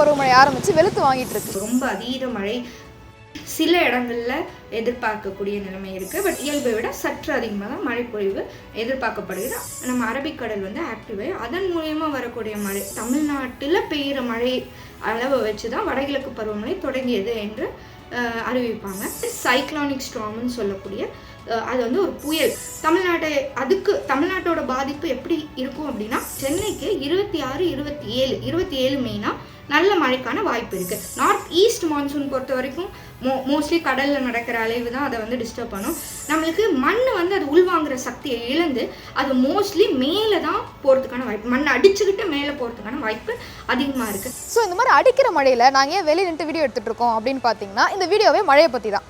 பருவமழை ஆரம்பிச்சு வெளுத்து வாங்கிட்டு இருக்கு. ரொம்ப அதீத மழை சில இடங்கள்ல எதிர்பார்க்கக்கூடிய நிலைமை இருக்கு. பட் இயல்பை விட சற்று அதிகமாக தான் மழைப்பொழிவு எதிர்பார்க்கப்படுகிறது. நம்ம அரபிக்கடல் வந்து ஆக்டிவ் ஆகி அதன் மூலியமா வரக்கூடிய மழை தமிழ்நாட்டில் பெய்கிற மழை அளவை வச்சு தான் வடகிழக்கு பருவமழை தொடங்கியது என்று அறிவிப்பாங்க. சைக்ளானிக் ஸ்ட்ராம்னு சொல்லக்கூடிய அது வந்து ஒரு புயல். தமிழ்நாட்டை அதுக்கு தமிழ்நாட்டோட பாதிப்பு எப்படி இருக்கும் அப்படின்னா சென்னைக்கு இருபத்தி ஆறு இருபத்தி ஏழு இருபத்தி ஏழு மெயினாக நல்ல மழைக்கான வாய்ப்பு இருக்கு. நார்த் ஈஸ்ட் மான்சூன் பொறுத்த வரைக்கும் மோ மோஸ்ட்லி கடலில் நடக்கிற அலைவு தான் அதை வந்து டிஸ்டர்ப் பண்ணும். நம்மளுக்கு மண் வந்து அது உள்வாங்குற சக்தியை இழந்து அது மோஸ்ட்லி மேலே தான் போகிறதுக்கான வாய்ப்பு மண் அடிச்சுக்கிட்டு மேலே போகிறதுக்கான வாய்ப்பு அதிகமாக இருக்குது ஸோ இந்த மாதிரி அடிக்கிற மழையில் நாங்கள் ஏன் வெளியே நின்று வீடியோ எடுத்துகிட்டு இருக்கோம் அப்படின்னு பார்த்தீங்கன்னா இந்த வீடியோவே மழையை பற்றி தான்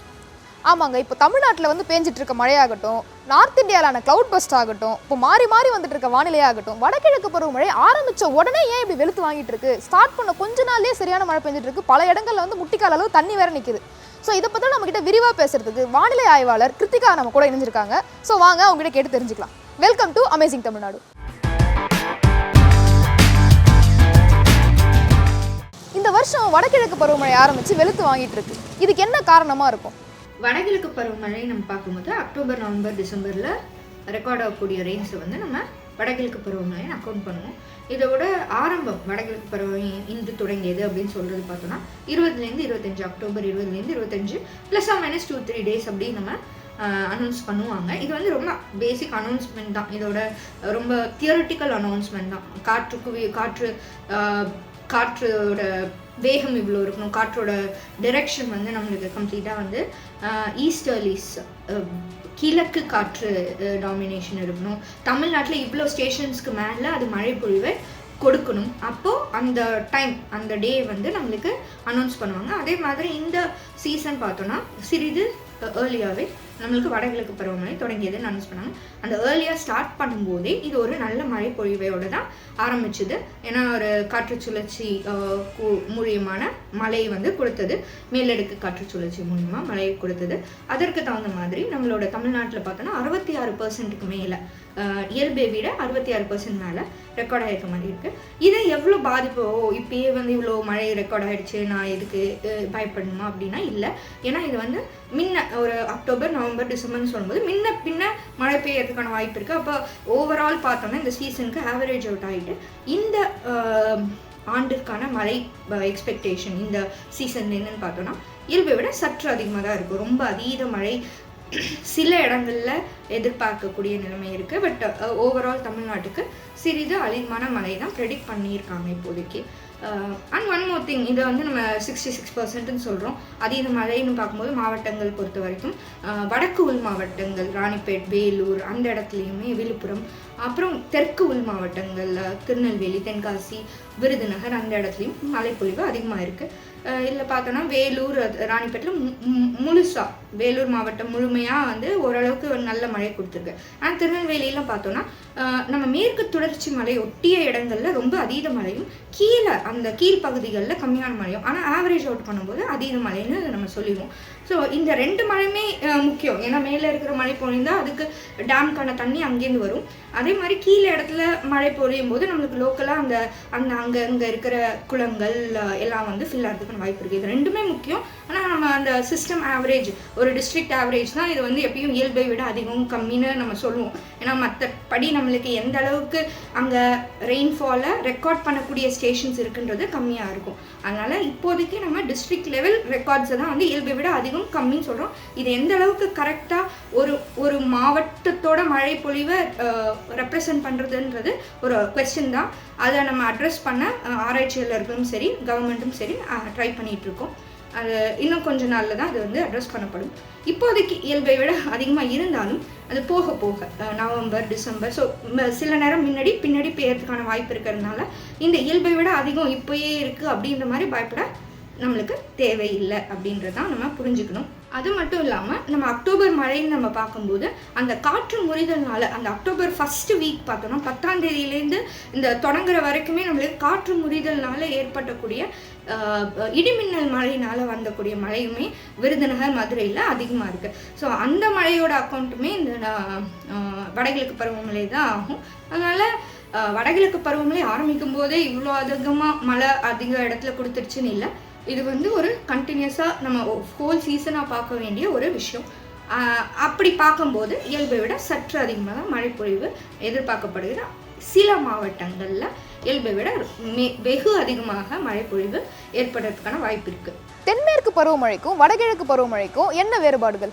ஆமாங்க இப்போ தமிழ்நாட்டில் வந்து பேஞ்சிட்டு இருக்க மழையாகட்டும் நார்த் இந்தியாவிலான க்ளவுட் பஸ்ட் ஆகட்டும் இப்போ மாறி மாறி வந்துட்டு இருக்க வானிலையாகட்டும் வடகிழக்கு பருவமழை ஆரம்பித்த உடனே ஏன் இப்படி வெளுத்து வாங்கிட்டு இருக்கு ஸ்டார்ட் பண்ண கொஞ்ச நாள்லேயே சரியான மழை பெஞ்சிட்டு இருக்கு பல இடங்களில் வந்து முட்டிக்கால் அளவு தண்ணி வேற நிற்குது ஸோ இதை பற்றி நம்ம கிட்ட விரிவாக பேசுறதுக்கு வானிலை ஆய்வாளர் கிருத்திகா நம்ம கூட இணைஞ்சிருக்காங்க. ஸோ வாங்க அவங்ககிட்ட கேட்டு தெரிஞ்சுக்கலாம். வெல்கம் டு அமேசிங் தமிழ்நாடு இந்த வருஷம் வடகிழக்கு பருவமழை ஆரம்பிச்சு வெளுத்து வாங்கிட்டு இருக்கு இதுக்கு என்ன காரணமா இருக்கும்? வடகிழக்கு பருவமழை நம்ம பார்க்கும்போது அக்டோபர் நவம்பர் டிசம்பரில் ரெக்கார்ட் ஆகக்கூடிய ரெயின்ஸை வந்து நம்ம வடகிழக்கு பருவமழைன்னு அக்கௌண்ட் பண்ணுவோம். இதோட ஆரம்பம் வடகிழக்கு பருவம் இன்று தொடங்கியது அப்படின்னு சொல்கிறது பார்த்தோன்னா இருபதுலேருந்து இருபத்தஞ்சு அக்டோபர் இருபதுலேருந்து இருபத்தஞ்சு plus or minus two three days அப்படின்னு நம்ம அனௌன்ஸ் பண்ணுவாங்க. இது வந்து ரொம்ப பேசிக் அனௌன்ஸ்மெண்ட் தான். இதோட ரொம்ப தியரட்டிக்கல் அனௌன்ஸ்மெண்ட் தான். காற்றுக்கு காற்று காற்றோட வேகம் இவ்வளோ இருக்கணும். காற்றோட டிரெக்ஷன் வந்து நம்மளுக்கு கம்ப்ளீட்டாக வந்து ஈஸ்டர்லிஸ் கிழக்கு காற்று டாமினேஷன் இருக்கணும். தமிழ்நாட்டில் இவ்வளோ ஸ்டேஷன்ஸ்க்கு மேலே அது மழை பொழிவை கொடுக்கணும். அப்போது அந்த டைம் அந்த டே வந்து நம்மளுக்கு அனௌன்ஸ் பண்ணுவாங்க. அதே மாதிரி இந்த சீசன் பார்த்தோன்னா சிறிது ஏர்லியாகவே நம்மளுக்கு வடகிழக்கு பருவமழை தொடங்கியதுன்னு அனௌன்ஸ் பண்ணாங்க அந்த ஏர்லியாக ஸ்டார்ட் பண்ணும்போதே இது ஒரு நல்ல மழை பொழிவையோடு தான் ஆரம்பிச்சது. ஏன்னா ஒரு காற்று சுழற்சி கு- மூலியமான மழை வந்து கொடுத்தது. மேலடுக்கு காற்று சுழற்சி மூலியமாக மழை கொடுத்தது. அதற்கு தகுந்த மாதிரி நம்மளோட தமிழ்நாட்டில் பார்த்தோன்னா அறுபத்தி ஆறு பர்சன்ட்டுக்கு மேலே இயல்பை விட அறுபத்தி ஆறு பர்சன்ட் மேலே ரெக்கார்ட் ஆகிருக்க மாதிரி இருக்குது இதை எவ்வளோ பாதிப்போ இப்பயே வந்து இவ்வளோ மழை ரெக்கார்ட் ஆகிடுச்சு நான் எதுக்கு பயப்படணுமா அப்படின்னா இல்லை. ஏன்னா இது வந்து முன்ன ஒரு அக்டோபர் நவம்பர் டிசம்பர்னு சொல்லும்போது முன்ன பின்ன மழை பெய்யறதுக்கான வாய்ப்பு இருக்குது அப்போ ஓவரால் பார்த்தோம்னா இந்த சீசனுக்கு ஆவரேஜ் அவுட் ஆகிட்டு இந்த ஆண்டிற்கான மழை எக்ஸ்பெக்டேஷன் இந்த சீசன் என்னன்னு பார்த்தோன்னா இயல்பை விட சற்று அதிகமாக தான் இருக்கும். ரொம்ப அதீத மழை சில இடங்களில் எதிர்பார்க்கக்கூடிய நிலைமை இருக்குது பட் ஓவரால் தமிழ்நாட்டுக்கு சிறிது அழிமான மழை தான் ப்ரெடிக்ட் பண்ணியிருக்காங்க இப்போதைக்கு. அண்ட் ஒன் மோர் திங் இதை வந்து நம்ம சிக்ஸ்டி சிக்ஸ் பர்சன்ட்னு சொல்கிறோம் அதீத மழைன்னு பார்க்கும்போது மாவட்டங்கள் பொறுத்த வரைக்கும் uh, வடக்கு உள் மாவட்டங்கள் ராணிப்பேட் வேலூர் அந்த இடத்துலையுமே விழுப்புரம் அப்புறம் தெற்கு உள் மாவட்டங்களில் uh, திருநெல்வேலி தென்காசி விருதுநகர் அந்த இடத்துலையும் மழைப்பொழிவு அதிகமாக இருக்குது இதில் பார்த்தோன்னா வேலூர் அது- ராணிப்பேட்டில் மு- முழுசா வேலூர் மாவட்டம் முழுமையாக வந்து ஓரளவுக்கு ஒரு நல்ல மழை கொடுத்துருக்கு. ஆனால் திருநெல்வேலியெலாம் பார்த்தோன்னா நம்ம மேற்கு தொடர்ச்சி மலை ஒட்டிய இடங்களில் ரொம்ப அதீத மழையும் கீழே அந்த கீழ் பகுதிகளில் கம்மியான மழையும் ஆனால் ஆவரேஜ் அவுட் பண்ணும்போது அதீத மழைன்னு நம்ம சொல்லிடுவோம். ஸோ இந்த ரெண்டு மழையுமே முக்கியம். ஏன்னா மேலே இருக்கிற மழை பொழிந்தால் அதுக்கு டேம்க்கான தண்ணி அங்கேருந்து வரும். அதே மாதிரி கீழே இடத்துல மழை பொழியும் போது நம்மளுக்கு லோக்கலாக அந்த அந்த அங்கே அங்கே இருக்கிற குளங்கள் எல்லாம் வந்து ஃபில் ஆகிறதுக்கான வாய்ப்பு இருக்குது. இது ரெண்டுமே முக்கியம். ஆனால் நம்ம அந்த சிஸ்டம் ஆவரேஜ் ஒரு டிஸ்ட்ரிக்ட் ஆவரேஜ் தான் இது வந்து எப்பயும் இயல்பை விட அதிகம் கம்மின்னு நம்ம சொல்லுவோம். ஏன்னா மற்றபடி நம்மளுக்கு எந்த அளவுக்கு அங்கே ரெயின்ஃபாலை ரெக்கார்ட் பண்ணக்கூடிய ஸ்டேஷன்ஸ் இருக்குன்றது கம்மியாக இருக்கும். அதனால் இப்போதைக்கு நம்ம டிஸ்ட்ரிக்ட் லெவல் ரெக்கார்ட்ஸை தான் வந்து இயல்பை விட அதிகம் கம்மின்னு சொல்கிறோம் இது எந்த அளவுக்கு கரெக்டாக ஒரு ஒரு மாவட்டத்தோட மழை பொழிவை ரெப்ரசன்ட் பண்ணுறதுன்றது ஒரு கொஸ்டின் தான். அதை நம்ம அட்ரஸ் பண்ண ஆராய்ச்சியாளர்களும் சரி கவர்மெண்ட்டும் சரி ட்ரை பண்ணிகிட்ருக்கோம். இருக்கோம் அது இன்னும் கொஞ்ச நாளில் தான் அது வந்து அட்ரஸ் பண்ணப்படும். இப்போதைக்கு இயல்பை விட அதிகமாக இருந்தாலும் அது போக போக நவம்பர் டிசம்பர் ஸோ சில நேரம் முன்னாடி பின்னாடி பெய்யறதுக்கான வாய்ப்பு இருக்கிறதுனால இந்த இயல்பை விட அதிகம் இப்போயே இருக்குது அப்படின்ற மாதிரி பயப்பட நம்மளுக்கு தேவையில்லை அப்படின்றதான் நம்ம புரிஞ்சுக்கணும். அது மட்டும் இல்லாமல் நம்ம அக்டோபர் மழைன்னு நம்ம பார்க்கும்போது அந்த காற்று முறிதல்னால அந்த அக்டோபர் ஃபஸ்ட்டு வீக் பார்த்தோம்னா பத்தாம் தேதியிலேருந்து இந்த தொடங்குற வரைக்குமே நம்மளுக்கு காற்று முறிதல்னால ஏற்பட்டக்கூடிய இடிமின்னல் மழையினால் வந்தக்கூடிய மழையுமே விருதுநகர் மதுரையில் அதிகமாக இருக்குது ஸோ அந்த மழையோட அக்கௌண்ட்டுமே இந்த வடகிழக்கு பருவமழை தான் ஆகும். அதனால் வடகிழக்கு பருவமழை ஆரம்பிக்கும் போதே இவ்வளோ அதிகமாக மழை அதிக இடத்துல கொடுத்துருச்சுன்னு இல்லை. இது வந்து ஒரு கண்டினியூஸாக நம்ம ஹோல் சீசனாக பார்க்க வேண்டிய ஒரு விஷயம். அப்படி பார்க்கும்போது இயல்பை விட சற்று அதிகமாக தான் மழைப்பொழிவு எதிர்பார்க்கப்படுகிற சில மாவட்டங்களில் இயல்பை விட மே- வெகு அதிகமாக மழைப்பொழிவு ஏற்படுறதுக்கான வாய்ப்பு இருக்குது தென்மேற்கு பருவமழைக்கும் வடகிழக்கு பருவமழைக்கும் என்ன வேறுபாடுகள்?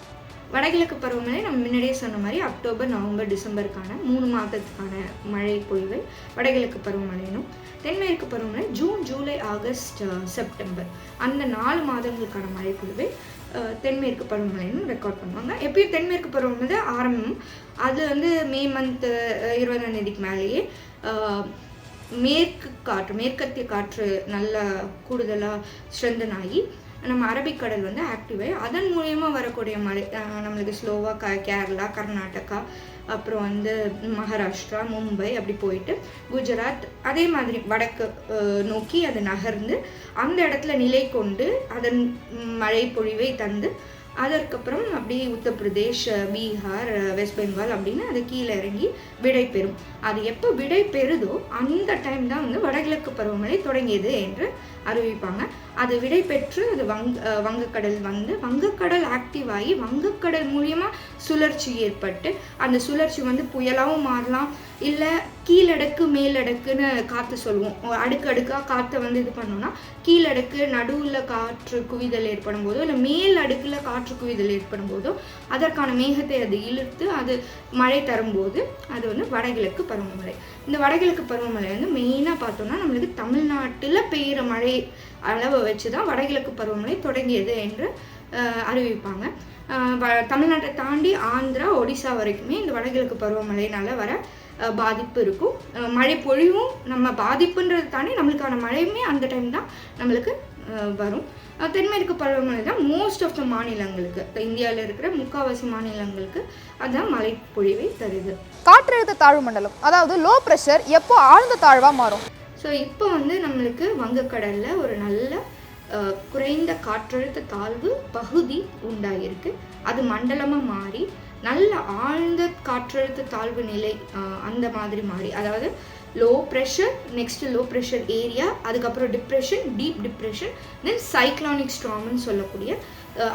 வடகிழக்கு பருவமழை நம்ம முன்னாடியே சொன்ன மாதிரி அக்டோபர் நவம்பர் டிசம்பருக்கான மூணு மாதத்துக்கான மழை பொழிவு வடகிழக்கு பருவமழைனும் தென்மேற்கு பருவமழை ஜூன் ஜூலை ஆகஸ்ட் செப்டம்பர். அந்த நாலு மாதங்களுக்கான மழை பொழிவை தென்மேற்கு பருவமழைன்னு ரெக்கார்ட் பண்ணுவாங்க. எப்பயும் தென்மேற்கு பருவமழை ஆரம்பம். அது வந்து மே மந்த் இருபதாம் தேதிக்கு மேலேயே மேற்கு காற்று மேற்கத்திய காற்று நல்லா கூடுதலாக ஸ்ட்ரென்தன் ஆகி நம்ம அரபிக்கடல் வந்து ஆக்டிவ் ஆகி அதன் மூலியமாக வரக்கூடிய மழை நம்மளுக்கு ஸ்லோவாக க கேரளா கர்நாடகா அப்புறம் வந்து மகாராஷ்டிரா மும்பை அப்படி போயிட்டு குஜராத் அதே மாதிரி வடக்கு நோக்கி அது நகர்ந்து அந்த இடத்துல நிலை கொண்டு அதன் மழை பொழிவை தந்து அதற்கப்புறம் அப்படியே உத்தரப்பிரதேஷ் பீகார் வெஸ்ட் பெங்கால் அப்படின்னு அது கீழே இறங்கி விடை பெறும். அது எப்போ விடை பெறுதோ அந்த டைம் தான் வந்து வடகிழக்கு பருவமழை தொடங்கியது என்று அறிவிப்பாங்க. அது விடை பெற்று அது வங் வங்கக்கடல் வந்து வங்கக்கடல் ஆக்டிவ் ஆகி வங்கக்கடல் மூலியமாக சுழற்சி ஏற்பட்டு அந்த சுழற்சி வந்து புயலாகவும் மாறலாம். இல்லை கீழடக்கு மேலடக்குன்னு காற்று சொல்லுவோம். அடுக்கு அடுக்காக காற்றை வந்து இது பண்ணோம்னா கீழடுக்கு நடுவில் காற்று குவிதல் ஏற்படும் போதோ இல்லை மேல் அடுக்கில் காற்று குவிதல் ஏற்படும் போதோ அதற்கான மேகத்தை அது இழுத்து அது மழை தரும்போது அது வந்து வடகிழக்கு பருவமழை. இந்த வடகிழக்கு பருவமழை வந்து மெயினாக பார்த்தோம்னா நம்மளுக்கு தமிழ்நாட்டில் பெய்கிற மழை அளவை வச்சு தான் வடகிழக்கு பருவமழை தொடங்கியது என்று அறிவிப்பாங்க. தமிழ்நாட்டை தாண்டி ஆந்திரா ஒடிசா வரைக்குமே இந்த வடகிழக்கு பருவமழையினால வர பாதிப்பு இருக்கும். மழை பொழிவும் நம்ம பாதிப்புன்றதை தாண்டி நம்மளுக்கான மழையுமே அந்த டைம் தான் நம்மளுக்கு வரும். தென்மேற்கு பருவமழை தான் மோஸ்ட் ஆஃப் த மாநிலங்களுக்கு இந்தியாவில் இருக்கிற முக்கால்வாசி மாநிலங்களுக்கு அதுதான் மழை பொழிவை தருது. காற்றழுத்த தாழ்வு மண்டலம் அதாவது லோ ப்ரெஷர் எப்போ ஆழ்ந்த தாழ்வா மாறும்? ஸோ இப்போ வந்து நம்மளுக்கு வங்கக்கடலில் ஒரு நல்ல குறைந்த காற்றழுத்த தாழ்வு பகுதி உண்டாயிருக்கு. அது மண்டலமாக மாறி நல்ல ஆழ்ந்த காற்றழுத்த தாழ்வு நிலை அந்த மாதிரி மாறி. அதாவது low pressure next low pressure area அதுக்கப்புறம் depression deep depression then cyclonic ஸ்ட்ராம்னு சொல்லக்கூடிய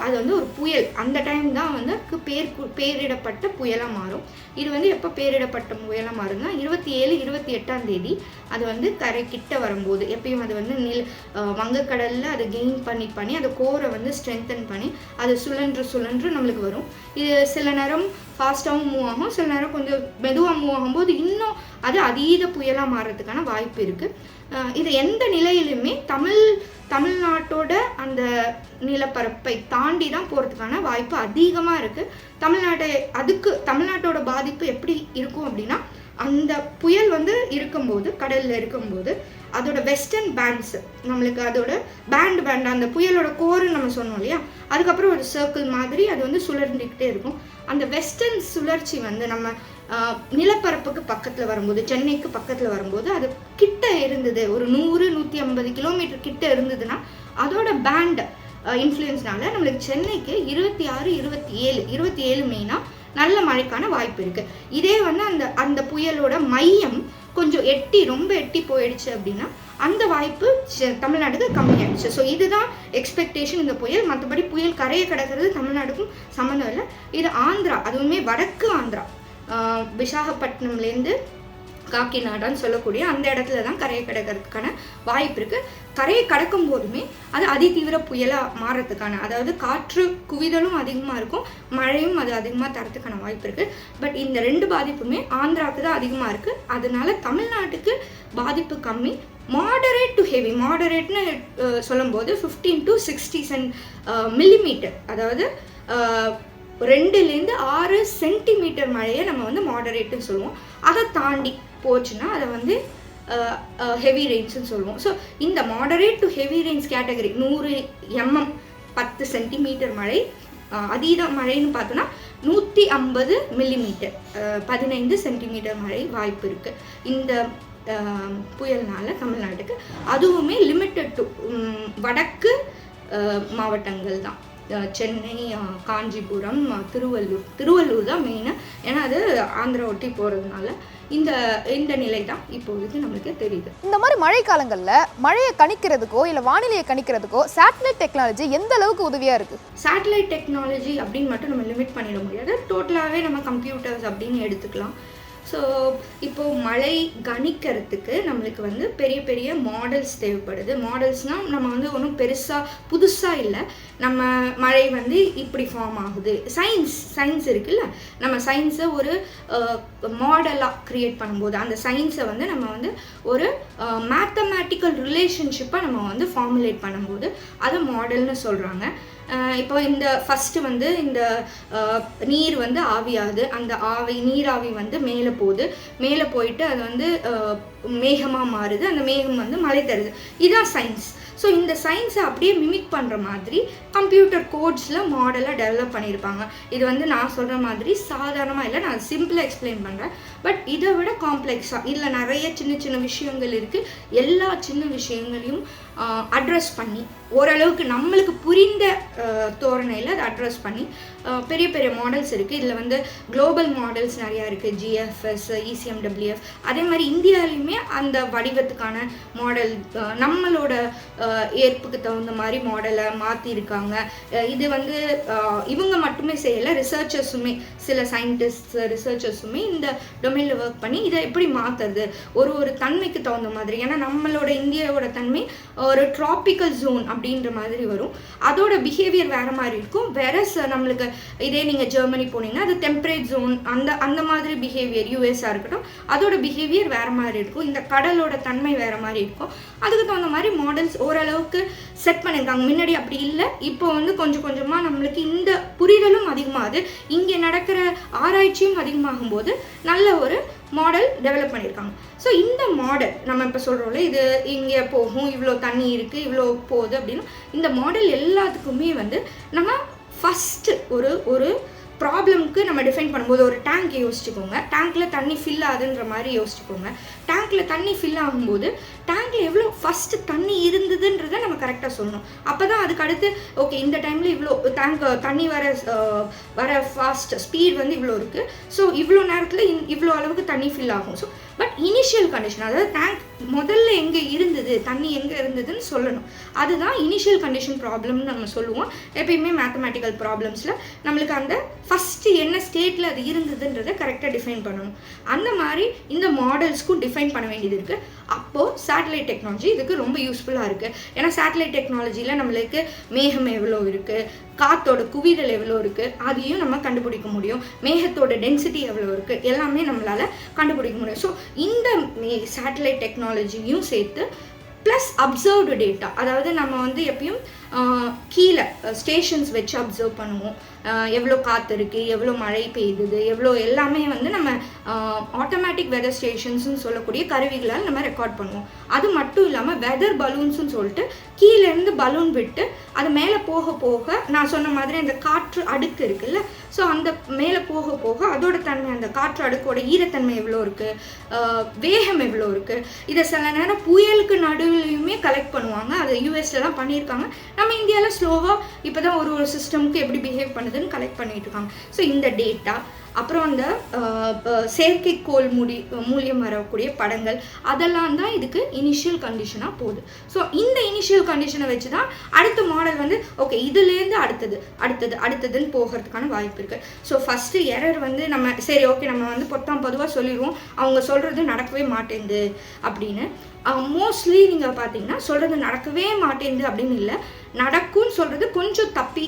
அது வந்து ஒரு புயல். அந்த டைம் தான் வந்து அதுக்கு பேர் பேரிடப்பட்ட புயலாக மாறும். இது வந்து எப்போ பேரிடப்பட்ட புயலாக மாறும்னா இருபத்தி ஏழு இருபத்தி எட்டாம் தேதி அது வந்து கரை கிட்ட வரும்போது. எப்பயும் அது வந்து நில் வங்கக்கடலில் அதை கெயின் பண்ணி பண்ணி அதை கோரை வந்து ஸ்ட்ரென்தன் பண்ணி அது சுழன்று சுழன்று நம்மளுக்கு வரும். இது சில நேரம் ஃபாஸ்ட்டாகவும் மூவ் ஆகும். சில நேரம் கொஞ்சம் மெதுவாக மூவ் ஆகும்போது இன்னும் அது அதீத புயலாக மாறுறதுக்கான வாய்ப்பு இருக்குது இது எந்த நிலையிலுமே தமிழ் தமிழ்நாட்டோட அந்த நிலப்பரப்பை தாண்டி தான் போகிறதுக்கான வாய்ப்பு அதிகமாக இருக்குது தமிழ்நாட்டை அதுக்கு தமிழ்நாட்டோட பாதிப்பு எப்படி இருக்கும் அப்படின்னா அந்த புயல் வந்து இருக்கும்போது கடலில் இருக்கும்போது அதோட வெஸ்டர்ன் பேண்ட்ஸ் நம்மளுக்கு அதோட பேண்ட் பேண்ட் அந்த புயலோட கோருன்னு நம்ம சொன்னோம் இல்லையா? அதுக்கப்புறம் ஒரு சர்க்கிள் மாதிரி அது வந்து சுழர்ந்துக்கிட்டே இருக்கும். அந்த வெஸ்டர்ன் சுழற்சி வந்து நம்ம நிலப்பரப்புக்கு பக்கத்தில் வரும்போது சென்னைக்கு பக்கத்தில் வரும்போது அது கிட்ட இருந்தது. ஒரு நூறு நூற்றி ஐம்பது கிலோமீட்டர் கிட்ட இருந்ததுன்னா அதோட பேண்ட் இன்ஃப்ளூயன்ஸ்னால நம்மளுக்கு சென்னைக்கு இருபத்தி ஆறு இருபத்தி ஏழு இருபத்தி ஏழு மெயினாக நல்ல மழைக்கான வாய்ப்பு இருக்குது இதே வந்து அந்த அந்த புயலோட மையம் கொஞ்சம் எட்டி ரொம்ப எட்டி போயிடுச்சு அப்படின்னா அந்த வாய்ப்பு தமிழ்நாட்டுக்கு கம்மியாயிடுச்சு. ஸோ இதுதான் எக்ஸ்பெக்டேஷன் இந்த புயல். மற்றபடி புயல் கரையை கிடக்கிறது தமிழ்நாடுக்கும் சம்மந்தம் இல்லை. இது ஆந்திரா அதுவுமே வடக்கு ஆந்திரா. விசாகப்பட்டினம்லேருந்து காக்கிநாடான்னு சொல்லக்கூடிய அந்த இடத்துல தான் கரையை கடக்கிறதுக்கான வாய்ப்பு இருக்குது கரையை கடக்கும் போதுமே அது அதிதீவிர புயலாக மாறுறதுக்கான அதாவது காற்று குவிதலும் அதிகமாக இருக்கும் மழையும் அது அதிகமாக தரத்துக்கான வாய்ப்பு இருக்குது பட் இந்த ரெண்டு பாதிப்புமே ஆந்திராவுக்கு தான் அதிகமாக இருக்குது அதனால தமிழ்நாட்டுக்கு பாதிப்பு கம்மி. மாடரேட் டு ஹெவி மாடரேட்னு சொல்லும்போது fifteen to sixty cent millimetre அதாவது ரெண்டுலேருந்து ஆறு சென்டிமீட்டர் மழையை நம்ம வந்து மாடரேட்டுன்னு சொல்லுவோம். அதை தாண்டி போச்சுன்னா அதை வந்து ஹெவி ரெயின்ஸ்னு சொல்லுவோம். ஸோ இந்த moderate to heavy rains category நூறு எம்எம் பத்து சென்டிமீட்டர் மழை அதீத மழைன்னு பார்த்தோன்னா நூற்றி ஐம்பது மில்லிமீட்டர் பதினைந்து சென்டிமீட்டர் மழை வாய்ப்பு இருக்குது இந்த புயல்னால் புயல்னால தமிழ்நாட்டுக்கு. அதுவுமே லிமிட்டட் டு வடக்கு மாவட்டங்கள் தான். சென்னை காஞ்சிபுரம் திருவள்ளூர். திருவள்ளூர் தான் மெயினாக ஏன்னா அது ஆந்திரா ஒட்டி போகிறதுனால இந்த இந்த நிலை தான் இப்போதைக்கு நம்மளுக்கு தெரியுது. இந்த மாதிரி மழை காலங்களில் மழையை கணிக்கிறதுக்கோ இல்லை வானிலையை கணிக்கிறதுக்கோ சேட்டலைட் டெக்னாலஜி எந்த அளவுக்கு உதவியாக இருக்குது சேட்டலைட் டெக்னாலஜி அப்படின்னு மட்டும் நம்ம லிமிட் பண்ணிட முடியாது. டோட்டலாகவே நம்ம கம்ப்யூட்டர்ஸ் அப்படின்னு எடுத்துக்கலாம். ஸோ இப்போது மழை கணிக்கிறதுக்கு நம்மளுக்கு வந்து பெரிய பெரிய மாடல்ஸ் தேவைப்படுது. மாடல்ஸ்னால் நம்ம வந்து ஒன்றும் பெருசாக புதுசாக இல்லை. நம்ம மழை வந்து இப்படி ஃபார்ம் ஆகுது. சயின்ஸ் சயின்ஸ் இருக்குல்ல? நம்ம சயின்ஸை ஒரு மாடலாக க்ரியேட் பண்ணும்போது அந்த சயின்ஸை வந்து நம்ம வந்து ஒரு மேத்தமேட்டிக்கல் ரிலேஷன்ஷிப்பை நம்ம வந்து ஃபார்முலேட் பண்ணும்போது அதை மாடல்னு சொல்கிறாங்க இப்போ இந்த ஃபஸ்ட்டு வந்து இந்த நீர் வந்து ஆவியாகுது அந்த ஆவி நீராவி வந்து மேலே போகுது. மேலே போயிட்டு அது வந்து மேகமாக மாறுது. அந்த மேகம் வந்து மழை தருது. இதுதான் சயின்ஸ் ஸோ இந்த சயின்ஸை அப்படியே மிமிக் பண்ணுற மாதிரி கம்ப்யூட்டர் கோட்ஸில் மாடலாக டெவலப் பண்ணியிருப்பாங்க இது வந்து நான் சொல்கிற மாதிரி சாதாரணமாக இல்லை நான் சிம்பிளாக எக்ஸ்பிளைன் பண்ணுறேன் பட் இதை விட காம்ப்ளெக்ஸாக இதில் நிறைய சின்ன சின்ன விஷயங்கள் இருக்குது எல்லா சின்ன விஷயங்களையும் அட்ரஸ் பண்ணி ஓரளவுக்கு நம்மளுக்கு புரிந்த தோரணையில் அதை அட்ரஸ் பண்ணி பெரிய பெரிய மாடல்ஸ் இருக்குது இதில் வந்து குளோபல் மாடல்ஸ் நிறையா இருக்குது ஜிஎஃப்எஸ் இசிஎம்டபிள்யூஎஃப் அதே மாதிரி இந்தியாலையுமே அந்த வடிவத்துக்கான மாடல் நம்மளோட ஏற்புக்கு தகுந்த மாதிரி மாடலை மாற்றிருக்காங்க இது வந்து இவங்க மட்டுமே செய்யலை ரிசர்ச்சர்ஸுமே சில சயின்டிஸ்ட் ரிசர்ச்சர்ஸுமே இந்த டொமைனில் ஒர்க் பண்ணி இதை எப்படி மாற்றுறது ஒரு ஒரு தன்மைக்கு தகுந்த மாதிரி. ஏன்னா நம்மளோட இந்தியாவோட தன்மை ஒரு ட்ராபிக்கல் ஜோன் அப்படின்ற மாதிரி வரும். அதோட பிஹேவியர் வேறு மாதிரி இருக்கும். வேற நம்மளுக்கு இதே நீங்கள் ஜெர்மனி போனீங்கன்னா அது டெம்பரேட் ஜோன் அந்த அந்த மாதிரி பிஹேவியர் யூஎஸ்ஆ இருக்கட்டும் அதோட பிஹேவியர் வேறு மாதிரி இருக்கும். இந்த கடலோட தன்மை வேறு மாதிரி இருக்கும். அதுக்கு தகுந்த மாதிரி மாடல்ஸ் ஒரு ஓரளவுக்கு செட் பண்ணியிருக்காங்க. முன்னாடி அப்படி இல்லை. இப்போ வந்து கொஞ்சம் கொஞ்சமாக நம்மளுக்கு இந்த புரிதலும் அதிகமாகுது. இங்கே நடக்கிற ஆராய்ச்சியும் அதிகமாகும் போது நல்ல ஒரு மாடல் டெவலப் பண்ணியிருக்காங்க. ஸோ இந்த மாடல் நம்ம இப்போ சொல்கிறோம்ல இது இங்கே போகும் இவ்வளோ தண்ணி இருக்குது இவ்வளோ போகுது அப்படின்னு. இந்த மாடல் எல்லாத்துக்குமே வந்து நம்ம ஃபஸ்ட்டு ஒரு ஒரு ப்ராப்ளம்க்கு நம்ம டிஃபைன் பண்ணும்போது ஒரு டேங்க் யோசிச்சுக்கோங்க. டேங்க்கில் தண்ணி ஃபில் ஆகுதுன்ற மாதிரி யோசிச்சுக்கோங்க. டேங்க்கில் தண்ணி ஃபில் ஆகும்போது டேங்க்கில் எவ்வளோ ஃபஸ்ட்டு தண்ணி இருந்ததுன்றதை நம்ம கரெக்டாக சொல்லணும். அப்போ தான் அதுக்கு அடுத்து ஓகே இந்த டைமில் இவ்வளோ டேங்க் தண்ணி வர வர ஃபாஸ்ட் ஸ்பீட் வந்து இவ்வளோ இருக்குது ஸோ இவ்வளோ நேரத்தில் இவ்வளோ அளவுக்கு தண்ணி ஃபில் ஆகும். ஸோ பட் இனிஷியல் கண்டிஷன் அதாவது டேங்க் முதல்ல எங்கே இருந்தது தண்ணி எங்கே இருந்ததுன்னு சொல்லணும். அதுதான் இனிஷியல் கண்டிஷன் ப்ராப்ளம்னு நம்ம சொல்லுவோம். எப்பயுமே மேத்தமேட்டிக்கல் ப்ராப்ளம்ஸில் நம்மளுக்கு அந்த ஃபஸ்ட்டு என்ன ஸ்டேட்டில் அது இருந்ததுன்றதை கரெக்டாக டிஃபைன் பண்ணணும். அந்த மாதிரி இந்த மாடல்ஸ்க்கும் டிஃபைன் பண்ண வேண்டியது இருக்குது அப்போது சேட்டலைட் டெக்னாலஜி இதுக்கு ரொம்ப யூஸ்ஃபுல்லாக இருக்குது ஏன்னா சேட்டலைட் டெக்னாலஜியில் நம்மளுக்கு மேகம் எவ்வளோ இருக்குது காத்தோட குவிதல் எவ்வளோ இருக்குது அதையும் நம்ம கண்டுபிடிக்க முடியும். மேகத்தோட டென்சிட்டி எவ்வளோ இருக்குது எல்லாமே நம்மளால் கண்டுபிடிக்க முடியும். ஸோ இந்த சேட்டலைட் டெக்னாலஜியும் சேர்த்து ப்ளஸ் அப்சர்வ்டு டேட்டா அதாவது நம்ம வந்து எப்பயும் கீழே ஸ்டேஷன்ஸ் வச்சு அப்சர்வ் பண்ணுவோம். எவ்வளோ காற்று இருக்குது எவ்வளோ மழை பெய்யுது எவ்வளோ எல்லாமே வந்து நம்ம ஆட்டோமேட்டிக் வெதர் ஸ்டேஷன்ஸ்னு சொல்லக்கூடிய கருவிகளால் நம்ம ரெக்கார்ட் பண்ணுவோம். அது மட்டும் இல்லாமல் வெதர் பலூன்ஸ்னு சொல்லிட்டு கீழேருந்து பலூன் விட்டு அது மேலே போக போக நான் சொன்ன மாதிரி அந்த காற்று அடுக்கு இருக்குல்ல ஸோ அந்த மேலே போக போக அதோட தன்மை அந்த காற்று அடுக்கோட ஈரத்தன்மை எவ்வளோ இருக்குது வேகம் எவ்வளோ இருக்குது இதை சில நேரம் புயலுக்கு நடுவிலையுமே கலெக்ட் பண்ணுவாங்க. அதை யூஎஸ்ல தான் பண்ணியிருக்காங்க. நம்ம இந்தியாவில் ஸ்லோவாக இப்போ தான் ஒரு ஒரு சிஸ்டமுக்கு எப்படி பிஹேவ் பண்ணுது? வருதுன்னு கலெக்ட் பண்ணிட்டு இருக்காங்க. ஸோ இந்த டேட்டா அப்புறம் அந்த செயற்கைக்கோள் முடி மூலியம் வரக்கூடிய படங்கள் அதெல்லாம் தான் இதுக்கு இனிஷியல் கண்டிஷனாக போகுது. ஸோ இந்த இனிஷியல் கண்டிஷனை வச்சு தான் அடுத்த மாடல் வந்து ஓகே இதுலேருந்து அடுத்தது அடுத்தது அடுத்ததுன்னு போகிறதுக்கான வாய்ப்பு இருக்குது ஸோ ஃபஸ்ட்டு எரர் வந்து நம்ம சரி ஓகே நம்ம வந்து பொத்தாம் பொதுவாக சொல்லிடுவோம். அவங்க சொல்கிறது நடக்கவே மாட்டேங்குது அப்படின்னு. மோஸ்ட்லி நீங்கள் பார்த்தீங்கன்னா சொல்கிறது நடக்கவே மாட்டேங்குது அப்படின்னு இல்லை. நடக்கும்னு சொல்கிறது கொஞ்சம் தப்பி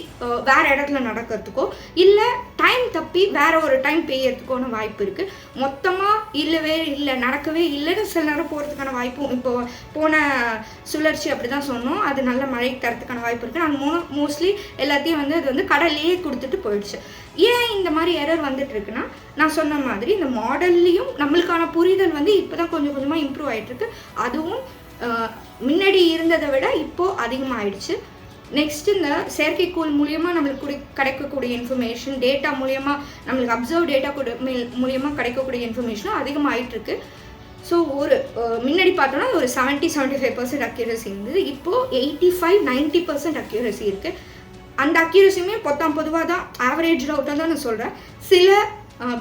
வேறு இடத்துல நடக்கிறதுக்கோ இல்லை டைம் தப்பி வேறு ஒரு டைம் பெய்யறதுக்கோன வாய்ப்பு இருக்குது மொத்தமாக இல்லவே இல்லை நடக்கவே இல்லைன்னு சில நேரம் போகிறதுக்கான வாய்ப்பும் இப்போ போன சுழற்சி அப்படி தான் சொன்னோம். அது நல்ல மழை தரத்துக்கான வாய்ப்பு இருக்குது நாங்கள் மோ மோஸ்ட்லி எல்லாத்தையும் வந்து அது வந்து கடல்லையே கொடுத்துட்டு போயிடுச்சு. ஏன் இந்த மாதிரி எரர் வந்துட்டு இருக்குன்னா நான் சொன்ன மாதிரி இந்த மாடல்லையும் நம்மளுக்கான புரிதல் வந்து இப்போ தான் கொஞ்சம் கொஞ்சமாக இம்ப்ரூவ் ஆகிட்டுருக்கு அதுவும் முன்னாடி இருந்ததை விட இப்போ அதிகமாகிடுச்சு நெக்ஸ்ட் இந்த செயற்கைக்கோள் மூலியமாக நம்மளுக்கு கிடைக்கக்கூடிய இன்ஃபர்மேஷன் டேட்டா மூலியமாக நம்மளுக்கு அப்சர்வ் டேட்டா கூட மூலியமாக கிடைக்கக்கூடிய இன்ஃபர்மேஷனும் அதிகமாகிட்டு இருக்கு ஸோ ஒரு முன்னாடி பார்த்தோன்னா ஒரு seventy seventy five percent accuracy இருந்தது. இப்போது eighty five ninety percent accuracy இருக்குது அந்த அக்யூரஸியுமே பொத்தாம் பொதுவாக தான் ஆவரேஜ் அவுட்டாக தான் நான் சொல்கிறேன் சில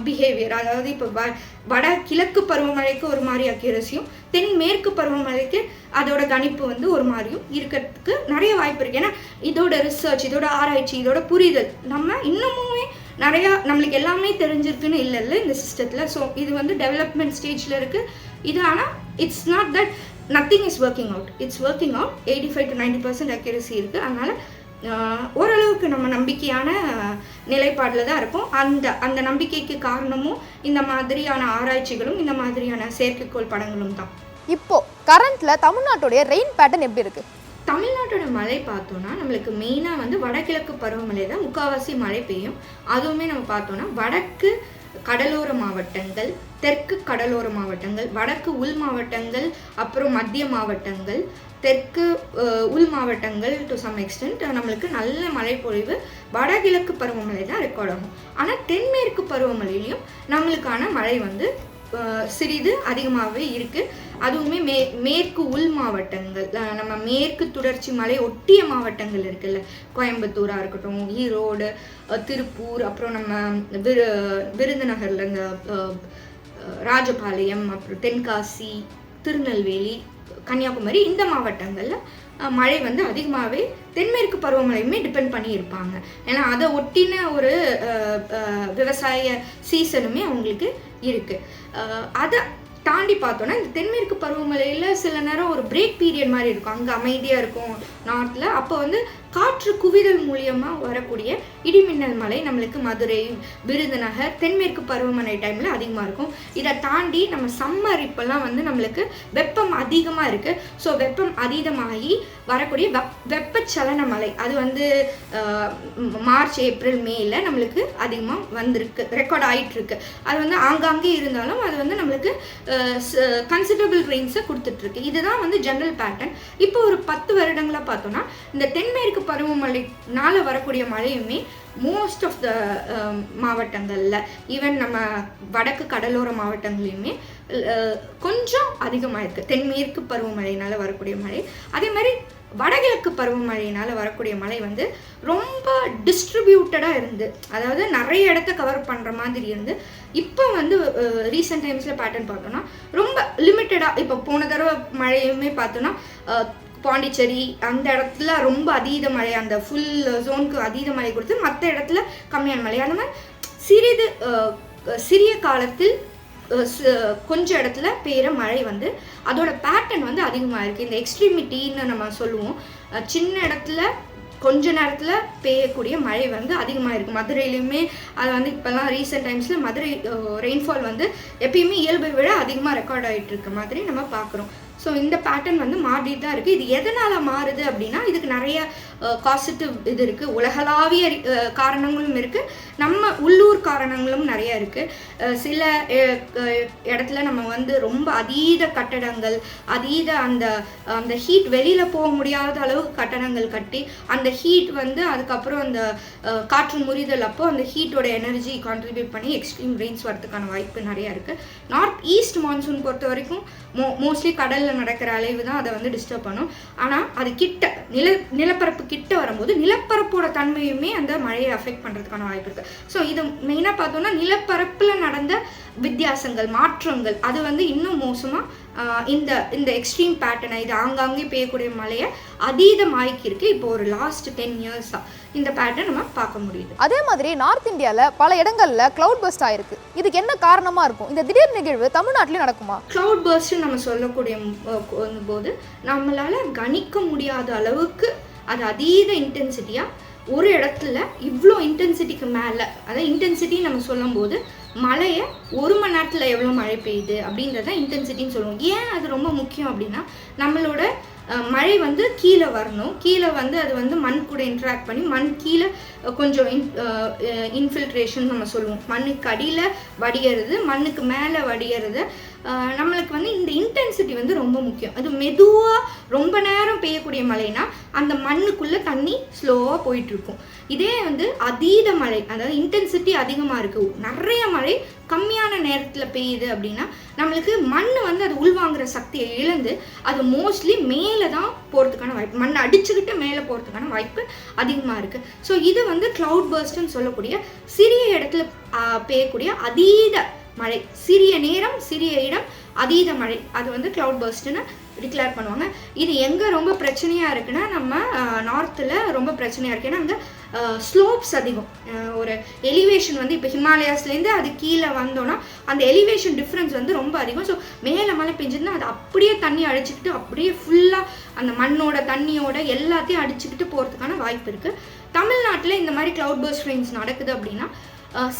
பிஹேவியர் அதாவது இப்போ வ வட கிழக்கு பருவமழைக்கு ஒரு மாதிரி அக்யூரஸியும் தென் மேற்கு பருவமழைக்கு அதோட கணிப்பு வந்து ஒரு மாதிரியும் இருக்கிறதுக்கு நிறைய வாய்ப்பு இருக்குது ஏன்னா இதோட ரிசர்ச் இதோட ஆராய்ச்சி இதோட புரிதல் நம்ம இன்னமுமே நிறையா நம்மளுக்கு எல்லாமே தெரிஞ்சிருக்குன்னு இல்லைல்ல இந்த சிஸ்டத்தில் ஸோ இது வந்து டெவலப்மெண்ட் ஸ்டேஜில் இருக்குது இது ஆனால் it's not that nothing is working out it's working out eighty five to ninety percent accuracy இருக்குது அதனால் ஓரளவுக்கு நம்ம நம்பிக்கையான நிலைப்பாடில் தான் இருக்கும். அந்த அந்த நம்பிக்கைக்கு காரணமும் இந்த மாதிரியான ஆராய்ச்சிகளும் இந்த மாதிரியான செயற்கைக்கோள் படங்களும் தான். இப்போ கரண்ட்ல தமிழ்நாட்டுடைய ரெயின் பேட்டர்ன் எப்படி இருக்கு? தமிழ்நாட்டோட மழை பார்த்தோன்னா நம்மளுக்கு மெயினாக வந்து வடகிழக்கு பருவமழை தான் முக்கால்வாசி மழை பெய்யும். அதுவுமே நம்ம பார்த்தோன்னா வடக்கு கடலோர மாவட்டங்கள் தெற்கு கடலோர மாவட்டங்கள் வடக்கு உள் மாவட்டங்கள் அப்புறம் மத்திய மாவட்டங்கள் தெற்கு உள் மாவட்டங்கள் டு சம் எக்ஸ்டென்ட் நம்மளுக்கு நல்ல மழைப்பொழிவு வடகிழக்கு பருவமழை தான் ரெக்கார்ட் ஆகும். ஆனால் தென்மேற்கு பருவமழையிலையும் நம்மளுக்கான மழை வந்து சிறிது அதிகமாகவே இருக்குது அதுவுமே மே மேற்கு உள் மாவட்டங்கள் நம்ம மேற்கு தொடர்ச்சி மலை ஒட்டிய மாவட்டங்கள் இருக்குல்ல. கோயம்புத்தூராக இருக்கட்டும் ஈரோடு திருப்பூர் அப்புறம் நம்ம விரு விருதுநகரில் இந்த ராஜபாளையம் அப்புறம் தென்காசி திருநெல்வேலி கன்னியாகுமரி இந்த மாவட்டங்களில் மழை வந்து அதிகமாகவே தென்மேற்கு பருவமழையுமே டிபெண்ட் பண்ணி இருப்பாங்க ஏன்னா அதை ஒட்டின ஒரு விவசாய சீசனுமே அவங்களுக்கு இருக்குது அதை தாண்டி பார்த்தோன்னா இந்த தென்மேற்கு பருவமழையில் சில நேரம் ஒரு பிரேக் பீரியட் மாதிரி இருக்கும். அங்கே அமைதியாக இருக்கும் நார்த்தில் அப்போ வந்து காற்று குவிதல் மூலியமாக வரக்கூடிய இடிமின்னல் மழை நம்மளுக்கு மதுரை விருதுநகர் தென்மேற்கு பருவமழை டைமில் அதிகமாக இருக்கும். இதை தாண்டி நம்ம சம்மர் இப்போல்லாம் வந்து நம்மளுக்கு வெப்பம் அதிகமாக இருக்குது ஸோ வெப்பம் அதீதமாகி வரக்கூடிய வெப் வெப்பச்சலன மழை அது வந்து மார்ச் ஏப்ரல் மேல நம்மளுக்கு அதிகமாக வந்திருக்கு ரெக்கார்ட் ஆகிட்டுருக்கு அது வந்து ஆங்காங்கே இருந்தாலும் அது வந்து நம்மளுக்கு கன்சிடரபிள் ரெயின்ஸை கொடுத்துட்ருக்கு இதுதான் வந்து ஜென்ரல் பேட்டர்ன் இப்போ ஒரு பத்து வருடங்களாக பார்த்தோன்னா இந்த தென்மேற்கு பருவமழைனால வரக்கூடிய மழையுமே மோஸ்ட் ஆஃப் த um, மாவட்டங்களில். ஈவன் நம்ம வடக்கு கடலோர மாவட்டங்களையுமே கொஞ்சம் அதிகமாக இருக்குது தென்மேற்கு பருவமழையினால் வரக்கூடிய மழை. அதே மாதிரி வடகிழக்கு பருவமழையினால் வரக்கூடிய மழை வந்து ரொம்ப டிஸ்ட்ரிபியூட்டடாக இருந்து அதாவது நிறைய இடத்த கவர் பண்ணுற மாதிரி இருந்து இப்போ வந்து ரீசெண்ட் டைம்ஸில் பேட்டர்ன் பார்த்தோன்னா ரொம்ப லிமிட்டடாக இப்போ போன தடவை மழையுமே பார்த்தோன்னா பாண்டிச்சேரி அந்த இடத்துல ரொம்ப அதீத மழை அந்த ஃபுல் ஜோனுக்கு அதீத மழை கொடுத்து மற்ற இடத்துல கம்மியான மழை. அந்த மாதிரி சிறிது சிறிய காலத்தில் கொஞ்சம் கொஞ்ச இடத்துல பெய்கிற மழை வந்து அதோட பேட்டர்ன் வந்து அதிகமாக இருக்குது இந்த எக்ஸ்ட்ரீமிட்டின்னு நம்ம சொல்லுவோம். சின்ன இடத்துல கொஞ்ச நேரத்தில் பெய்யக்கூடிய மழை வந்து அதிகமாக இருக்குது மதுரையிலையுமே அது வந்து இப்போல்லாம் ரீசெண்ட் டைம்ஸில் மதுரை ரெயின்ஃபால் வந்து எப்பயுமே இயல்பை விட அதிகமாக ரெக்கார்ட் ஆகிட்டு இருக்க மாதிரி நம்ம பார்க்குறோம் ஸோ இந்த பேட்டர்ன் வந்து மாறிட்டு தான் இருக்குது இது எதனால் மாறுது அப்படின்னா இதுக்கு நிறைய காசிட்டிவ் இது இருக்குது உலகளாவிய காரணங்களும் இருக்குது நம்ம உள்ளூர் காரணங்களும் நிறைய இருக்குது சில இடத்துல நம்ம வந்து ரொம்ப அதீத கட்டடங்கள் அதீத அந்த அந்த ஹீட் வெளியில் போக முடியாத அளவுக்கு கட்டடங்கள் கட்டி அந்த ஹீட் வந்து அதுக்கப்புறம் அந்த காற்று முறிதல் அப்போ அந்த ஹீட்டோட எனர்ஜி கான்ட்ரிபியூட் பண்ணி எக்ஸ்ட்ரீம் ரெயின்ஸ் வரதுக்கான வாய்ப்பு நிறையா இருக்குது நார்த் ஈஸ்ட் மான்சூன் பொறுத்த வரைக்கும் மோ மோஸ்ட்லி கடலில் நடக்கிற அலைவு தான் அதை வந்து டிஸ்டர்ப் பண்ணும். ஆனால் அது கிட்ட நில நிலப்பரப்பு கிட்ட வரும்போது நிலப்பரப்போட தன்மையுமே அந்த மழையை அஃபெக்ட் பண்ணுறதுக்கான வாய்ப்பு இருக்குது ஸோ இது மெயினாக பார்த்தோம்னா நிலப்பரப்பில் நடந்த வித்தியாசங்கள் மாற்றங்கள் அது வந்து இன்னும் மோசமாக இந்த இந்த எக்ஸ்ட்ரீம் பேட்டர்னை இது ஆங்காங்கே பெய்யக்கூடிய மழையை அதீதமாக்கி இருக்கு இப்போ ஒரு லாஸ்ட் டென் இயர்ஸாக இந்த பேட்டர்ன் நம்ம பார்க்க முடியுது. அதே மாதிரி நார்த் இந்தியால பல இடங்கள்ல கிளவுட் பஸ்ட் ஆயிருக்கு. இதுக்கு என்ன காரணமா இருக்கும்? இந்த திடீர் நிகழ்வு தமிழ்நாட்டிலயும் நடக்குமா? க்ளவுட் பர்ஸ்ட்னு நம்ம சொல்லக்கூடிய போது நம்மளால கணிக்க முடியாத அளவுக்கு அது அதீத இன்டென்சிட்டியாக ஒரு இடத்துல இவ்வளோ இன்டென்சிட்டிக்கு மேலே அதாவது இன்டென்சிட்டி நம்ம சொல்லும்போது மழையை ஒரு மணி நேரத்தில் எவ்வளோ மழை பெய்யுது அப்படின்றத இன்டென்சிட்டின்னு சொல்லுவோம். ஏன் அது ரொம்ப முக்கியம் அப்படின்னா நம்மளோட மழை வந்து கீழே வரணும். கீழே வந்து அது வந்து மண் கூட இன்ட்ராக்ட் பண்ணி மண் கீழே கொஞ்சம் இன் இன்ஃபில்ட்ரேஷன் நம்ம சொல்லுவோம். மண்ணுக்கு அடியில் வடிகிறது மண்ணுக்கு மேலே வடிகிறது நம்மளுக்கு வந்து இந்த இன்டென்சிட்டி வந்து ரொம்ப முக்கியம். அது மெதுவாக ரொம்ப நேரம் பெய்யக்கூடிய மழைனா அந்த மண்ணுக்குள்ளே தண்ணி ஸ்லோவாக போயிட்டுருக்கும். இதே வந்து அதீத மழை அதாவது இன்டென்சிட்டி அதிகமாக இருக்குது நிறைய மழை கம்மியான நேரத்தில் பெய்யுது அப்படின்னா நம்மளுக்கு மண் வந்து அது உள்வாங்குற சக்தியை இழந்து அது மோஸ்ட்லி மேலே தான் போகிறதுக்கான வாய்ப்பு மண் அடிச்சுக்கிட்டு மேலே போகிறதுக்கான வாய்ப்பு அதிகமாக இருக்குது ஸோ இது வந்து க்ளவுட் பர்ஸ்ட்னு சொல்லக்கூடிய சிறிய இடத்துல பெய்யக்கூடிய அதீத மழை. சிறிய நேரம் சிறிய இடம் அதீத மழை. அது வந்து க்ளவுட் பர்ஸ்ட்னு டிக்ளேர் பண்ணுவாங்க. இது எங்கே ரொம்ப பிரச்சனையாக இருக்குன்னா நம்ம நார்த்தில் ரொம்ப பிரச்சனையாக இருக்குது ஏன்னா அங்கே ஸ்லோப்ஸ் அதிகம். ஒரு எலிவேஷன் வந்து இப்போ ஹிமாலயாஸ்லேருந்து அது கீழே வந்தோன்னா அந்த எலிவேஷன் டிஃப்ரென்ஸ் வந்து ரொம்ப அதிகம். ஸோ மேலே மழை பெஞ்சதுன்னா அது அப்படியே தண்ணி அடிச்சுக்கிட்டு அப்படியே ஃபுல்லாக அந்த மண்ணோட தண்ணியோட எல்லாத்தையும் அடிச்சுக்கிட்டு போகிறதுக்கான வாய்ப்பு இருக்குது தமிழ்நாட்டில் இந்த மாதிரி க்ளவுட் பர்ஸ்ட் ரெயின்ஸ் நடக்குது அப்படின்னா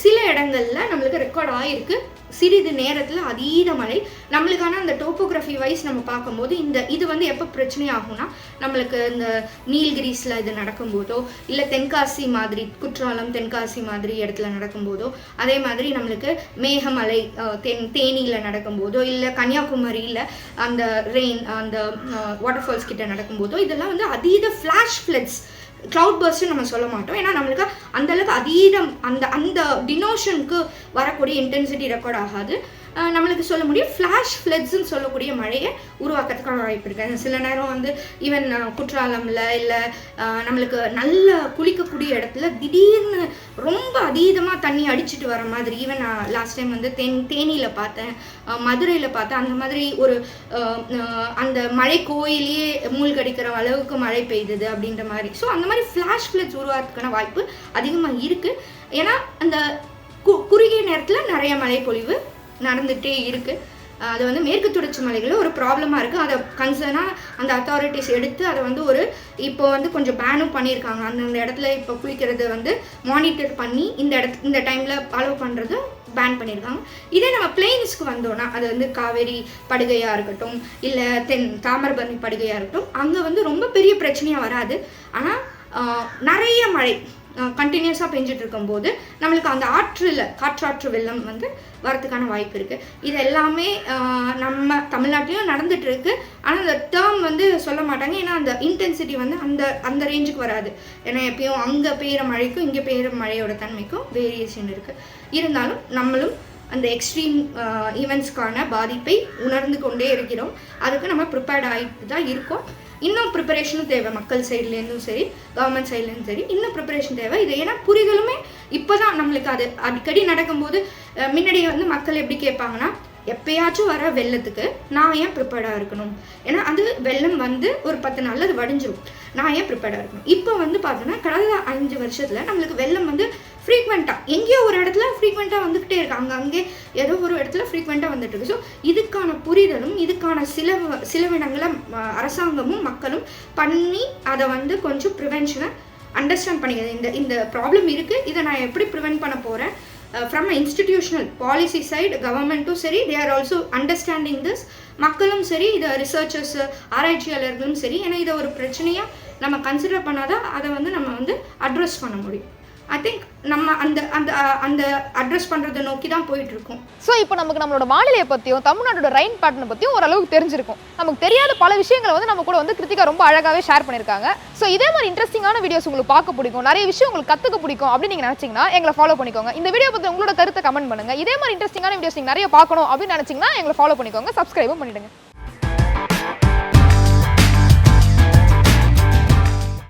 சில இடங்கள்ல நம்மளுக்கு ரெக்கார்ட் ஆகிருக்கு சிறிது நேரத்தில் அதீத மழை. நம்மளுக்கான அந்த டோப்போகிராஃபி வைஸ் நம்ம பார்க்கும்போது இந்த இது வந்து எப்போ பிரச்சனை ஆகும்னா நம்மளுக்கு இந்த நீல்கிரிஸில் இது நடக்கும்போதோ இல்லை தென்காசி மாதிரி குற்றாலம் தென்காசி மாதிரி இடத்துல நடக்கும்போதோ அதே மாதிரி நம்மளுக்கு மேகமலை தென் தேனியில் நடக்கும்போதோ இல்லை கன்னியாகுமரியில் அந்த ரெயின் அந்த வாட்டர் ஃபால்ஸ் கிட்ட நடக்கும்போதோ இதெல்லாம் வந்து அதீத ஃப்ளாஷ் ஃப்ளட்ஸ் க்ளவுட் பர்ஸ்ட்னு நம்ம சொல்ல மாட்டோம். ஏன்னா நம்மளுக்கு அந்த அளவுக்கு அதீதம் அந்த அந்த டினோஷனுக்கு வரக்கூடிய இன்டென்சிட்டி ரெக்கார்ட் ஆகாது. நம்மளுக்கு சொல்ல முடியும். ஃப்ளாஷ் ஃப்ளட்ஸ்ன்னு சொல்லக்கூடிய மழையை உருவாக்கிறதுக்கான வாய்ப்பு இருக்குது சில நேரம் வந்து ஈவன் குற்றாலமில் இல்லை நம்மளுக்கு நல்ல குளிக்கக்கூடிய இடத்துல திடீர்னு ரொம்ப அதீதமாக தண்ணி அடிச்சுட்டு வர மாதிரி ஈவன் நான் லாஸ்ட் டைம் வந்து தென் தேனியில் பார்த்தேன். மதுரையில் பார்த்தேன். அந்த மாதிரி ஒரு அந்த மழை கோயிலையே மூழ்கடிக்கிற அளவுக்கு மழை பெய்தது அப்படின்ற மாதிரி. ஸோ அந்த மாதிரி ஃப்ளாஷ் ஃப்ளட்ஸ் உருவாகிறதுக்கான வாய்ப்பு அதிகமாக இருக்குது ஏன்னா அந்த கு குறுகிய நேரத்தில் நிறைய மழை பொழிவு நடந்துகிட்டே இருக்குது அது வந்து மேற்கு தொடர்ச்சி மலைகளில் ஒரு ப்ராப்ளமாக இருக்குது அதை கன்சர்னாக அந்த அத்தாரிட்டிஸ் எடுத்து அதை வந்து ஒரு இப்போ வந்து கொஞ்சம் பேனும் பண்ணியிருக்காங்க. அந்தந்த இடத்துல இப்போ குளிக்கிறது வந்து மானிட்டர் பண்ணி இந்த இடத்து இந்த டைமில் அலோவ் பண்ணுறது பேன் பண்ணியிருக்காங்க. இதே நம்ம பிளெயின்ஸ்க்கு வந்தோம்னா அது வந்து காவேரி படுகையாக இருக்கட்டும் இல்லை தென் தாமிரபரணி படுகையாக இருக்கட்டும் அங்கே வந்து ரொம்ப பெரிய பிரச்சனையாக வராது. ஆனால் நிறைய மழை கண்டினியூஸாக பெஞ்சிட்டு இருக்கும்போது நம்மளுக்கு அந்த ஆற்றில் காற்றாற்று வெள்ளம் வந்து வரத்துக்கான வாய்ப்பு இருக்குது இது எல்லாமே நம்ம தமிழ்நாட்டிலையும் நடந்துட்டு இருக்கு ஆனால் அந்த டேர்ம் வந்து சொல்ல மாட்டாங்க. ஏன்னா அந்த இன்டென்சிட்டி வந்து அந்த அந்த ரேஞ்சுக்கு வராது. ஏன்னா எப்பயும் அங்கே பெய்கிற மழைக்கும் இங்கே பெய்கிற மழையோட தன்மைக்கும் வேரியேஷன் இருக்குது இருந்தாலும் நம்மளும் அந்த எக்ஸ்ட்ரீம் ஈவெண்ட்ஸ்க்கான பாதிப்பை உணர்ந்து கொண்டே இருக்கிறோம். அதுக்கு நம்ம ப்ரிப்பேர்ட் ஆகிட்டு தான் இருக்கோம். இன்னும் ப்ரிப்பரேஷனும் தேவை. மக்கள் சைட்லேருந்தும் சரி கவர்மெண்ட் சைட்லேருந்தும் சரி இன்னும் ப்ரிப்பரேஷன் தேவை. இது ஏன்னா புரிதலுமே இப்போ தான் நம்மளுக்கு அது அடிக்கடி நடக்கும்போது முன்னாடியே முன்னாடி வந்து மக்கள் எப்படி கேட்பாங்கன்னா எப்பயாச்சும் வர வெள்ளத்துக்கு நான் ஏன் ப்ரிப்பேர்டாக இருக்கணும்? ஏன்னா அது வெள்ளம் வந்து ஒரு பத்து நாளில் அது வடிஞ்சிரும். நான் ஏன் ப்ரிப்பேர்டாக இருக்கணும்? இப்போ வந்து பார்த்தோன்னா கடந்த அஞ்சு வருஷத்தில் நம்மளுக்கு வெள்ளம் வந்து ஃப்ரீக்வெண்ட்டாக எங்கேயோ ஒரு இடத்துல ஃப்ரீக்வெண்ட்டாக வந்துக்கிட்டே இருக்கு. அங்கே அங்கே ஏதோ ஒரு இடத்துல ஃப்ரீக்வெண்ட்டாக வந்துட்டு இருக்கு. ஸோ இதுக்கான புரிதலும் இதுக்கான சில சிலவினங்களை ம- அரசாங்கமும் மக்களும் பண்ணி அதை வந்து கொஞ்சம் ப்ரிவென்ஷனை அண்டர்ஸ்டாண்ட் பண்ணிக்கிறது இந்த இந்த ப்ராப்ளம் இருக்குது இதை நான் எப்படி ப்ரிவென்ட் பண்ண போகிறேன் ஃப்ரம் இன்ஸ்டிடியூஷனல் பாலிசி சைடு கவர்மெண்ட்டும் சரி they are also understanding this மக்களும் சரி இதை ரிசர்ச்சர்ஸ் ஆராய்ச்சியாளர்களும் சரி ஏன்னா இதை ஒரு பிரச்சனையாக நம்ம கன்சிடர் பண்ணாதான் அதை வந்து நம்ம வந்து அட்ரஸ் பண்ண முடியும். ஐ திங்க் நம்ம அந்த அந்த அந்த அட்ரஸ் பண்ணுறதை நோக்கி தான் போயிட்டு இருக்கோம் ஸோ இப்போ நமக்கு நம்மளோட வானிலையை பற்றியும் தமிழ்நாட்டோட ரெயின் பேட்டர்னை பற்றியும் ஓரளவுக்கு தெரிஞ்சிருக்கும். நமக்கு தெரியாத பல விஷயங்களை வந்து நம்ம கூட வந்து கிருத்திகா ரொம்ப அழகாகவே ஷேர் பண்ணியிருக்காங்க. ஸோ இதே மாதிரி இன்ட்ரெஸ்டிங்கான வீடியோஸ் உங்களுக்கு பார்க்க பிடிக்கும் நிறைய விஷயம் உங்களுக்கு கற்றுக்க பிடிக்கும் அப்படின்னு நீங்கள் நினச்சிங்கன்னா எங்களை ஃபாலோ பண்ணிக்கோங்க. இந்த வீடியோ பற்றி உங்களோட கருத்தை கமெண்ட் பண்ணுங்க. இதே மாதிரி இன்ட்ரெஸ்டிங்கான வீடியோஸ் நீங்கள் நிறைய பார்க்கணும் அப்படின்னு நினச்சிங்கன்னா எங்களை ஃபாலோ பண்ணிக்கோங்க சப்ஸ்கிரைபும் பண்ணிடுங்க.